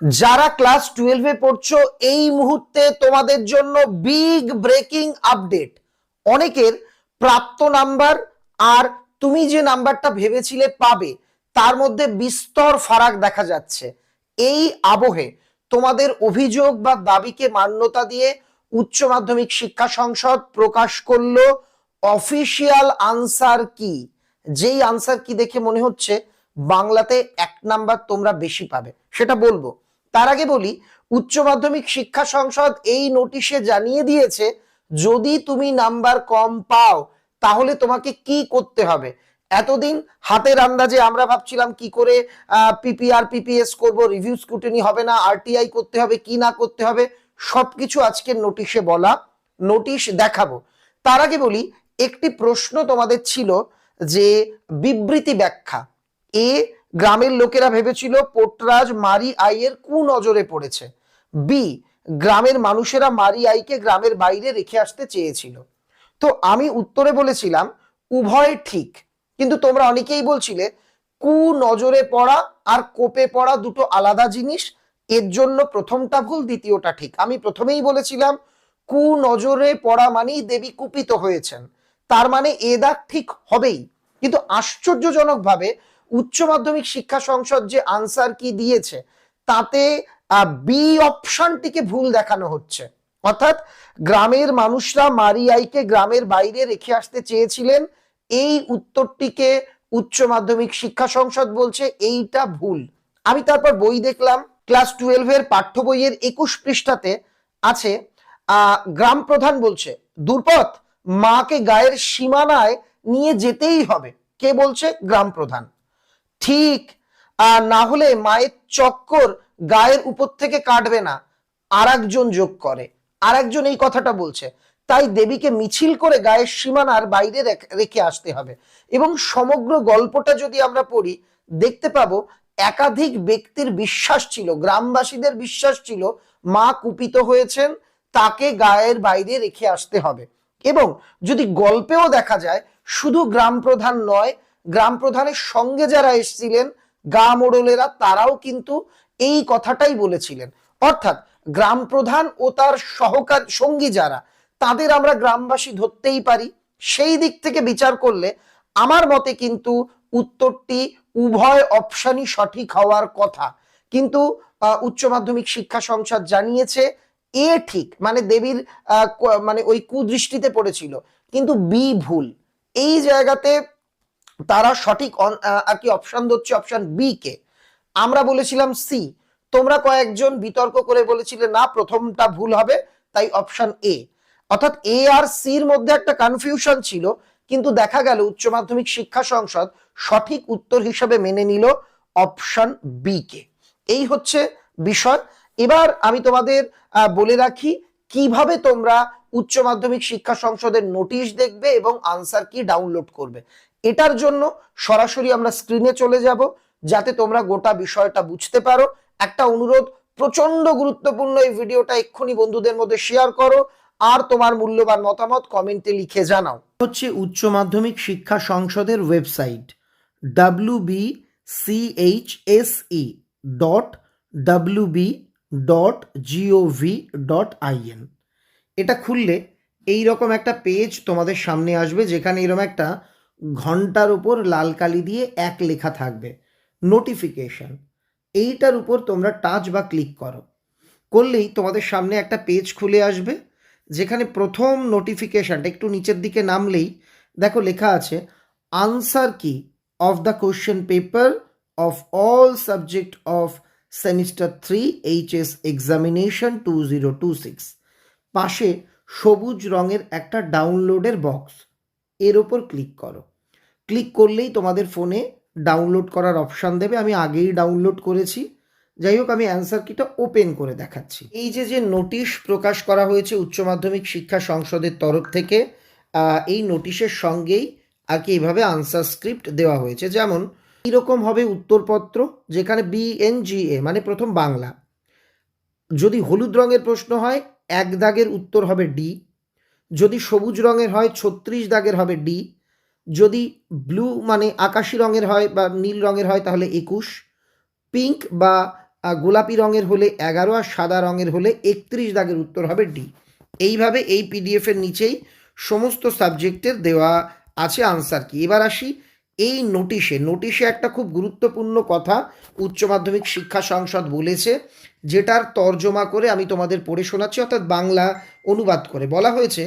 যারা ক্লাস টুয়েলভে পড়ছো, এই মুহূর্তে তোমাদের জন্য বিগ ব্রেকিং আপডেট অনেকের প্রাপ্ত নাম্বার আর তুমি যে নাম্বারটা ভেবেছিলে পাবে, তার মধ্যে বিস্তর ফারাক দেখা যাচ্ছে। এই আবহে তোমাদের অভিযোগ বা দাবিকে মান্যতা দিয়ে উচ্চ মাধ্যমিক শিক্ষা সংসদ প্রকাশ করল অফিসিয়াল আনসার কি? যেই আনসার কি দেখে মনে হচ্ছে, বাংলাতে এক নাম্বার তোমরা বেশি পাবে। সেটা বলব। তার আগে বলি, উচ্চ মাধ্যমিক শিক্ষা সংসদ এই নোটিশে জানিয়ে দিয়েছে, যদি তুমি নাম্বার কম পাও, তাহলে তোমাকে কি করতে হবে? এতদিন হাতের আন্দাজে আমরা ভাবছিলাম কি করে পিপিআর পিপিএস করব রিভিউ স্ক্রুটিনি হবে না আরটিআই করতে হবে, কি না করতে হবে, সবকিছু আজকের নোটিশে বলা, নোটিশ দেখাবো। তার আগে বলি, একটি প্রশ্ন তোমাদের ছিল যে বিবৃতি ব্যাখ্যা, এ গ্রামের লোকেরা ভেবেছিল পোটরাজ মারি আইয়ের কু নজরে পড়েছে। বি, গ্রামের মানুষেরা মারি আইকে গ্রামের বাইরে রেখে আসতে চেয়েছিল। তো আমি উত্তরে বলেছিলাম, উভয় ঠিক। কিন্তু তোমরা অনেকেই বলছিলে কু নজরে পড়া আর কোপে পড়া দুটো আলাদা জিনিস, এর জন্য প্রথমটা ভুল, দ্বিতীয়টা ঠিক। আমি প্রথমেই বলেছিলাম কু নজরে পড়া মানেই দেবী কুপিত হয়েছেন। তার মানে এ দাগ ঠিক হবেই। কিন্তু আশ্চর্যজনকভাবে উচ্চ মাধ্যমিক শিক্ষা সংসদ যে আনসার কি দিয়েছে, তাতে বি অপশনটিকে ভুল দেখানো হচ্ছে। অর্থাৎ গ্রামের মানুষরা মারিয়াইকে গ্রামের বাইরে রেখে আসতে চেয়েছিলেন, এই উত্তরটিকে উচ্চ মাধ্যমিক শিক্ষা সংসদ বলছে এইটা ভুল। আমি তারপর বই দেখলাম, ক্লাস টুয়েলভের পাঠ্য বইয়ের একুশ পৃষ্ঠাতে আছে গ্রাম প্রধান বলছে দুর্পথ মাকে গায়ের সীমানায় নিয়ে যেতেই হবে। কে বলছে? গ্রাম প্রধান। ঠিক। না হলে মায়ের চক্কর গায়ের উপর থেকে কাটবে না। আর যোগ করে। আর এই কথাটা বলছে। তাই দেবীকে মিছিল করে গায়ের সীমানার বাইরে রেখে আসতে হবে। এবং সমগ্র গল্পটা যদি আমরা পড়ি, দেখতে পাবো একাধিক ব্যক্তির বিশ্বাস ছিল, গ্রামবাসীদের বিশ্বাস ছিল, মা কুপিত হয়েছেন, তাকে গায়ের বাইরে রেখে আসতে হবে। এবং যদি গল্পেও দেখা যায়, শুধু গ্রাম প্রধান নয় গ্রাম প্রধানের সঙ্গে যারা এসেছিলেন, গা মোড়লেরা, তারাও কিন্তু এই কথাটাই বলেছিলেন। অর্থাৎ গ্রাম প্রধান ও তার সহকার সঙ্গী যারা, তাদের আমরা গ্রামবাসী ধরতেই পারি। সেই দিক থেকে বিচার করলে আমার মতে কিন্তু উত্তরটি উভয় অপশনই সঠিক হওয়ার কথা। কিন্তু উচ্চ মাধ্যমিক শিক্ষা সংসদ জানিয়েছে, এ ঠিক মানে দেবীর মানে ওই কুদৃষ্টিতে পড়েছিল। কিন্তু বি ভুল। এই জায়গাতে তারা সঠিক আর কি অপশন হচ্ছে অপশন বি কে। আমরা বলেছিলাম সি তোমরা কয়েকজন বিতর্ক করে বলেছিলে, না, প্রথমটা ভুল হবে, তাই অপশন এ অর্থাৎ এ আর সির মধ্যে একটা কনফিউশন ছিল, কিন্তু দেখা গেল উচ্চ মাধ্যমিক শিক্ষা সংসদ সঠিক উত্তর হিসেবে মেনে নিল অপশন বি কে। এই হচ্ছে বিষয়। এবার আমি তোমাদের বলে রাখি, কীভাবে তোমরা উচ্চ মাধ্যমিক শিক্ষা সংসদের নোটিশ দেখবে এবং আনসার কি ডাউনলোড করবে? এটার জন্য সরাসরি আমরা স্ক্রিনে চলে যাব, যাতে তোমরা গোটা বিষয়টা বুঝতে পারো। একটা অনুরোধ প্রচণ্ড গুরুত্বপূর্ণ এই ভিডিওটা এক্ষুনি বন্ধুদের মধ্যে শেয়ার করো, আর তোমার মূল্যবান মতামত কমেন্টে লিখে জানাও। হচ্ছে উচ্চ মাধ্যমিক শিক্ষা সংসদের website W B CHSE dot W B dot GOV dot IN এটা খুললে এই রকম একটা পেজ তোমাদের সামনে আসবে, যেখানে এরকম একটা ঘণ্টার উপর লাল কালি দিয়ে এক লেখা থাকবে। নোটিফিকেশন এইটার উপর তোমরা টাচ বা ক্লিক করো। করলেই তোমাদের সামনে একটা পেজ খুলে আসবে, যেখানে প্রথম নোটিফিকেশানটা একটু নিচের দিকে নামলেই দেখো লেখা আছে answer key of the question paper of all subject of semester three HS examination two zero two six পাশে সবুজ রঙের একটা ডাউনলোডের বক্স এর ওপর ক্লিক করো। ক্লিক করলেই তোমাদের ফোনে ডাউনলোড করার অপশান দেবে। আমি আগেই ডাউনলোড করেছি। যাই হোক, আমি অ্যান্সার কিটা ওপেন করে দেখাচ্ছি। এই যে যে নোটিশ প্রকাশ করা হয়েছে উচ্চ মাধ্যমিক শিক্ষা সংসদের তরফ থেকে এই নোটিশের সঙ্গেই আর কি এইভাবে আনসার স্ক্রিপ্ট দেওয়া হয়েছে। যেমন এরকম হবে উত্তরপত্র? যেখানে বিএনজিএ মানে প্রথম বাংলা। যদি হলুদ রঙের প্রশ্ন হয়, এক দাগের উত্তর হবে ডি যদি সবুজ রঙের হয়, ছত্রিশ দাগের হবে ডি যদি ব্লু মানে আকাশি রঙের হয় বা নীল রঙের হয়, তাহলে একুশ। পিঙ্ক বা গোলাপি রঙের হলে এগারো আর সাদা রঙের হলে একত্রিশ দাগের উত্তর হবে ডি এইভাবে এই পিডিএফের নিচেই সমস্ত সাবজেক্টের দেওয়া আছে আনসার কি। এবার আসি এই নোটিশে নোটিশে একটা খুব গুরুত্বপূর্ণ কথা উচ্চ মাধ্যমিক শিক্ষা সংসদ বলেছে, যেটার তর্জমা করে আমি তোমাদের পড়ে শোনাচ্ছি, অর্থাৎ বাংলা অনুবাদ করে। বলা হয়েছে,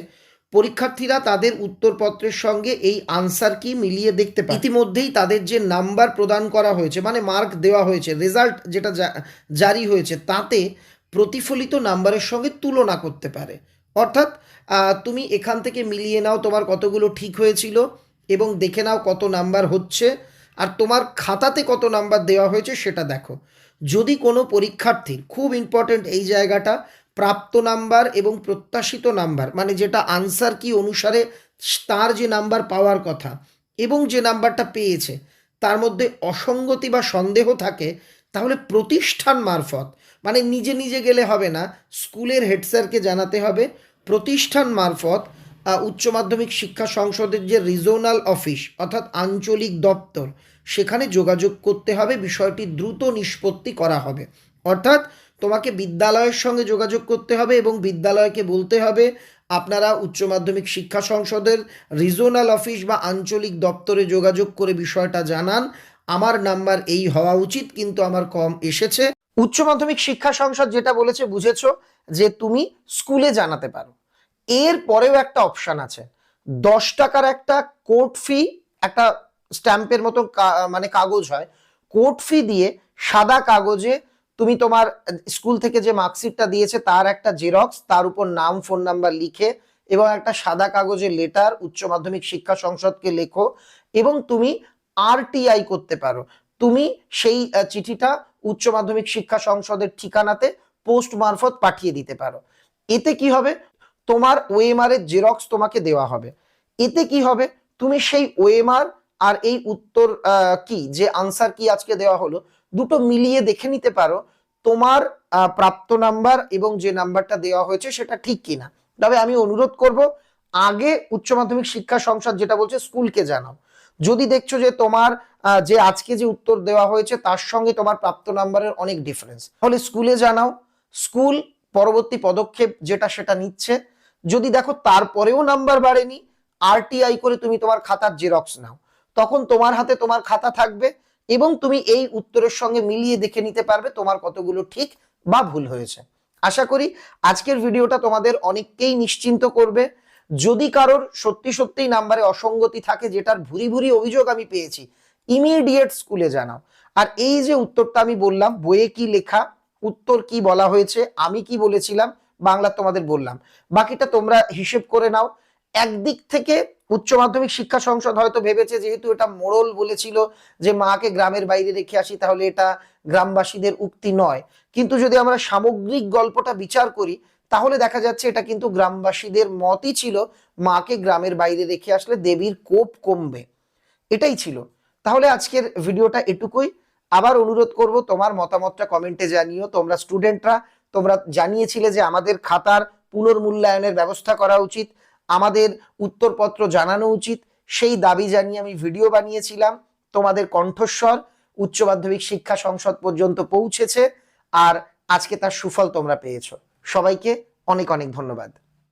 পরীক্ষার্থীরা তাদের উত্তরপত্রের সঙ্গে এই আনসার কি মিলিয়ে দেখতে পারে ইতিমধ্যেই তাদের যে নাম্বার প্রদান করা হয়েছে মানে মার্ক দেওয়া হয়েছে রেজাল্ট যেটা জারি হয়েছে, তাতে প্রতিফলিত নাম্বারের সঙ্গে তুলনা করতে পারে। অর্থাৎ তুমি এখান থেকে মিলিয়ে নাও, তোমার কতগুলো ঠিক হয়েছিল এবং দেখে নাও কত নাম্বার হচ্ছে আর তোমার খাতাতে কত নাম্বার দেওয়া হয়েছে সেটা দেখো। যদি কোনো পরীক্ষার্থীর খুব ইম্পর্ট্যান্ট এই জায়গাটা প্রাপ্ত নাম্বার এবং প্রত্যাশিত নাম্বার মানে যেটা আনসার কি অনুসারে তার যে নাম্বার পাওয়ার কথা এবং যে নাম্বারটা পেয়েছে, তার মধ্যে অসঙ্গতি বা সন্দেহ থাকে, তাহলে প্রতিষ্ঠান মারফত মানে নিজে নিজে গেলে হবে না, স্কুলের হেড স্যারকে জানাতে হবে, প্রতিষ্ঠান মারফত উচ্চ মাধ্যমিক শিক্ষা সংসদের যে রিজোনাল অফিস, অর্থাৎ আঞ্চলিক দপ্তর, সেখানে যোগাযোগ করতে হবে, বিষয়টি দ্রুত নিষ্পত্তি করা হবে। অর্থাৎ তোমাকে বিদ্যালয়ের সঙ্গে যোগাযোগ করতে হবে এবং বিদ্যালয়কে বলতে হবে, আপনারা উচ্চ মাধ্যমিক শিক্ষা সংসদের রিজোনাল অফিস বা আঞ্চলিক দপ্তরে যোগাযোগ করে বিষয়টা জানান। আমার নাম্বার এই হওয়া উচিত, কিন্তু আমার কম এসেছে। উচ্চ মাধ্যমিক শিক্ষা সংসদ যেটা বলেছে, বুঝেছ যে তুমি স্কুলে জানাতে পারো। এর পরেও একটা অপশন আছে। দশ টাকার একটা কোর্ট ফি একটা স্ট্যাম্পের মতো মানে কাগজ হয় কোর্ট ফি দিয়ে সাদা কাগজে তুমি তোমার স্কুল থেকে যে মার্কশিটটা দিয়েছে তার একটা জেরক্স, তার উপর নাম, ফোন নাম্বার লিখে এবং একটা সাদা কাগজে লেটার উচ্চ মাধ্যমিক শিক্ষা সংসদকে লেখো এবং তুমি আরটিআই করতে পারো। তুমি সেই চিঠিটা উচ্চ মাধ্যমিক শিক্ষা সংসদের ঠিকানাতে পোস্ট মারফত পাঠিয়ে দিতে পারো। এতে কি হবে? তোমার ওএমআর জেরক্স তোমাকে দেওয়া হবে। এতে কি হবে? তুমি সেই ওএমআর আর এই উত্তর কি, যে আনসার কি আজকে দেওয়া হলো, দুটো মিলিয়ে দেখে নিতে পারো তোমার প্রাপ্ত নাম্বার এবং যে নাম্বারটা দেওয়া হয়েছে সেটা ঠিক কিনা। তবে আমি অনুরোধ করব, আগে উচ্চ মাধ্যমিক শিক্ষা সংসদ যেটা বলছে স্কুলকে জানাও। যদি দেখছ যে তোমার যে আজকে যে উত্তর দেওয়া হয়েছে তার সঙ্গে তোমার প্রাপ্ত নাম্বারের অনেক ডিফারেন্স তাহলে স্কুলে জানাও, স্কুল পরবর্তী পদক্ষেপ যেটা সেটা নিচ্ছে। যদি দেখো তারপরেও নাম্বার বাড়েনি আরটিআই করে তুমি তোমার খাতার জেরক্স নাও। তখন তোমার হাতে তোমার খাতা থাকবে এবং তুমি এই উত্তরের সঙ্গে মিলিয়ে দেখে নিতে পারবে তোমার কতগুলো ঠিক বা ভুল হয়েছে। আশা করি আজকের ভিডিওটা তোমাদের অনেককেই নিশ্চিন্ত করবে। যদি কারোর সত্যি সত্যিই নাম্বারে অসঙ্গতি থাকে, যেটার ভুরি ভুরি অভিযোগ আমি পেয়েছি ইমিডিয়েট স্কুলে জানাও। আর এই যে উত্তরটা আমি বললাম, বইয়ে কি লেখা, উত্তর কি বলা হয়েছে, আমি কি বলেছিলাম বাংলা তোমাদের বললাম। বাকিটা তোমরা হিসেব করে নাও। একদিক থেকে উচ্চ মাধ্যমিক শিক্ষা সংসদ হয়তো ভেবেছে যেহেতু এটা মোড়ল বলেছিল যে মাকে গ্রামের বাইরে রেখে আসি, তাহলে এটা গ্রামবাসীদের উক্তি নয়। কিন্তু যদি আমরা সামগ্রিক গল্পটা বিচার করি, তাহলে দেখা যাচ্ছে এটা কিন্তু গ্রামবাসীদের মতই ছিল, মাকে গ্রামের বাইরে রেখে আসলে দেবীর কোপ কমবে। এটাই ছিল। তাহলে আজকের ভিডিওটা এটুকুই। আবার অনুরোধ করব, তোমার মতামতটা কমেন্টে জানিও। তোমরা স্টুডেন্টরা তোমরা জানিয়েছিলে যে আমাদের খাতার পুনর্মূল্যায়নের ব্যবস্থা করা উচিত, আমাদের উত্তরপত্র জানানো উচিত। সেই দাবি জানিয়ে আমি ভিডিও বানিয়েছিলাম। তোমাদের কণ্ঠস্বর উচ্চ মাধ্যমিক শিক্ষা সংসদ পর্যন্ত পৌঁছেছে আর আজকে তার সুফল তোমরা পেয়েছ। সবাইকে অনেক অনেক ধন্যবাদ।